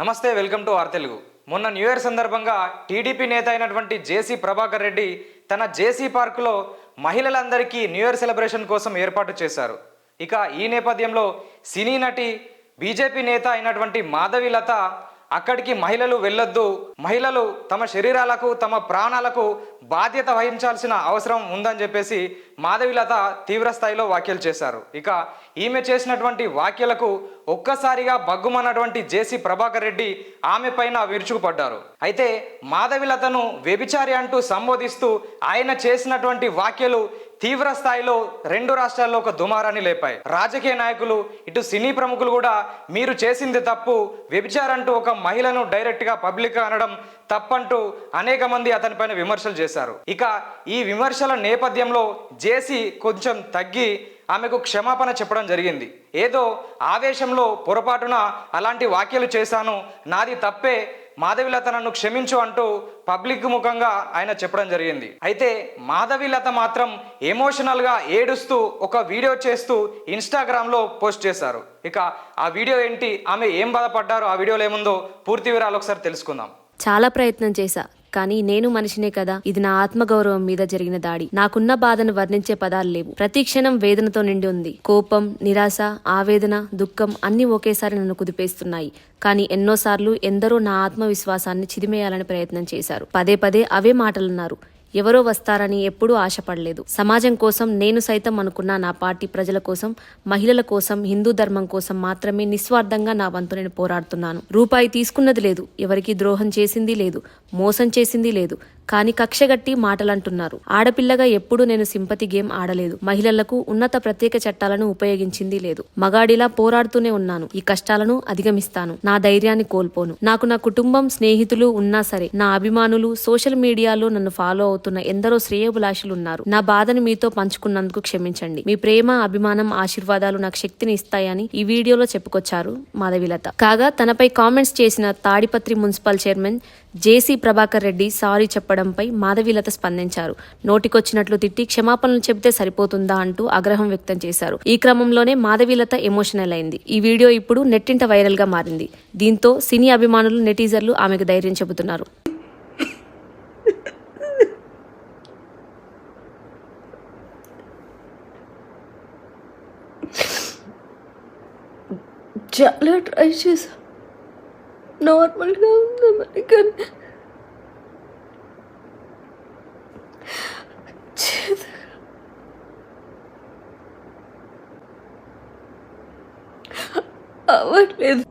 నమస్తే welcome to are Telugu. మొన్న new year సందర్భంగా టీడీపీ నేత అయినటువంటి జేసీ ప్రభాకర్ రెడ్డి తన జేసీ పార్కులో మహిళలందరికీ న్యూ ఇయర్ సెలబ్రేషన్ కోసం ఏర్పాటు చేశారు. ఇక ఈ నేపథ్యంలో సినీ నటి బీజేపీ నేత అయినటువంటి మాధవి లత అక్కడికి మహిళలు వెళ్ళొద్దు మహిళలు తమ శరీరాలకు తమ ప్రాణాలకు బాధ్యత వహించాల్సిన అవసరం ఉందని చెప్పేసి మాధవిలత తీవ్రస్థాయిలో వ్యాఖ్యలు చేశారు. ఇక ఈమె చేసినటువంటి వ్యాఖ్యలకు ఒక్కసారిగా బగ్గుమన్నటువంటి జేసీ ప్రభాకర్ రెడ్డి ఆమె పైన విరుచుకుపడ్డారు. అయితే మాధవిలతను వ్యభిచారి అంటూ సంబోధిస్తూ ఆయన చేసినటువంటి వ్యాఖ్యలు తీవ్ర స్థాయిలో రెండు రాష్ట్రాల్లో ఒక దుమారాన్ని లేపాయి. రాజకీయ నాయకులు ఇటు సినీ ప్రముఖులు కూడా మీరు చేసింది తప్పు వ్యభిచారంటూ ఒక మహిళను డైరెక్ట్గా పబ్లిక్గా అనడం తప్పంటూ అనేక మంది అతనిపైన విమర్శలు చేశారు. ఇక ఈ విమర్శల నేపథ్యంలో జేసీ కొంచెం తగ్గి ఆమెకు క్షమాపణ చెప్పడం జరిగింది. ఏదో ఆవేశంలో పొరపాటున అలాంటి వ్యాఖ్యలు చేశాను నాది తప్పే మాధవిలత నన్ను క్షమించు అంటూ పబ్లిక్ ముఖంగా ఆయన చెప్పడం జరిగింది. అయితే మాధవిలత మాత్రం ఎమోషనల్గా ఏడుస్తూ ఒక వీడియో చేస్తూ ఇన్స్టాగ్రామ్లో పోస్ట్ చేశారు. ఇక ఆ వీడియో ఏంటి ఆమె ఏం బాధపడ్డారు ఆ వీడియోలో ఏముందో పూర్తి వివరాలు ఒకసారి తెలుసుకుందాం. చాలా ప్రయత్నం చేశా. కానీ నేను మనిషినే కదా ఇది నా ఆత్మగౌరవం మీద జరిగిన దాడి. నాకున్న బాధను వర్ణించే పదాలు లేవు. ప్రతి క్షణం వేదనతో నిండి ఉంది. కోపం నిరాశ ఆవేదన దుఃఖం అన్ని ఒకేసారి నన్ను కుదిపేస్తున్నాయి. కానీ ఎన్నోసార్లు ఎందరో నా ఆత్మవిశ్వాసాన్ని చిదిమేయాలని ప్రయత్నం చేశారు. పదే పదే అవే మాటలన్నారు. ఎవరో వస్తారని ఎప్పుడూ ఆశపడలేదు. సమాజం కోసం నేను సైతం అనుకున్న నా పార్టీ ప్రజల కోసం మహిళల కోసం హిందూ ధర్మం కోసం మాత్రమే నిస్వార్థంగా నా వంతు నేను పోరాడుతున్నాను. రూపాయి తీసుకున్నది లేదు. ఎవరికి ద్రోహం చేసింది లేదు. మోసం చేసింది లేదు. కానీ కక్షగట్టి మాటలంటున్నారు. ఆడపిల్లగా ఎప్పుడూ నేను సింపతి గేమ్ ఆడలేదు. మహిళలకు ఉన్నత ప్రత్యేక చట్టాలను ఉపయోగించింది లేదు. మగాడిలా పోరాడుతూనే ఉన్నాను. ఈ కష్టాలను అధిగమిస్తాను. నా ధైర్యాన్ని కోల్పోను. నాకు నా కుటుంబం స్నేహితులు ఉన్నా సరే నా అభిమానులు సోషల్ మీడియాలో నన్ను ఫాలో అవుతున్న ఎందరో శ్రేయోభిలాషులు ఉన్నారు నా బాధను మీతో పంచుకున్నందుకు క్షమించండి. మీ ప్రేమ అభిమానం ఆశీర్వాదాలు నాకు శక్తిని ఇస్తాయని ఈ వీడియోలో చెప్పుకొచ్చారు మాధవిలత. కాగా తనపై కామెంట్స్ చేసిన Tadipatri municipal chairman JC Prabhakar Reddy sorry చెప్పడంపై Madhavilatha స్పందించారు. నోటికొచ్చినట్లు తిట్టి క్షమాపణలు చెబితే సరిపోతుందా అంటూ ఆగ్రహం వ్యక్తం చేశారు. ఈ క్రమంలోనే మాధవీలత ఎమోషనల్ అయింది. ఈ వీడియో ఇప్పుడు నెట్టింట వైరల్గా మారింది. దీంతో సినీ అభిమానులు నెటిజర్లు ఆమెకు ధైర్యం చెబుతున్నారు. చాలా ట్రై చేశా నార్మల్గా ఉందామని కానీ చేత అవ్వట్లేదు